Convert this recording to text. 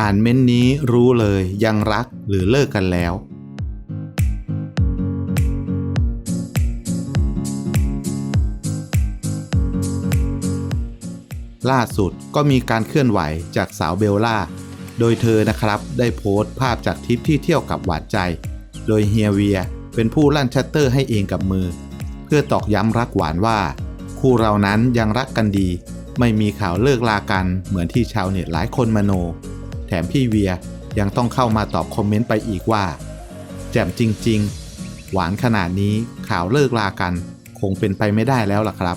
อ่านเม้นต์นี้รู้เลยยังรักหรือเลิกกันแล้ว ล่าสุดก็มีการเคลื่อนไหวจากสาวเบลล่า โดยเธอนะครับได้โพสต์ภาพจากทริปที่เที่ยวกับหวานใจ โดยเฮียเวียเป็นผู้ลั่นชัตเตอร์ให้เองกับมือ เพื่อตอกย้ำรักหวานว่า คู่เรานั้นยังรักกันดี ไม่มีข่าวเลิกลากันเหมือนที่ชาวเน็ตหลายคนมโน แถมพี่เวียยังต้องเข้ามาตอบคอมเมนต์ไปอีกว่า แจ่มจริง ๆ หวานขนาดนี้ข่าวเลิกลากัน คงเป็นไปไม่ได้แล้วล่ะครับ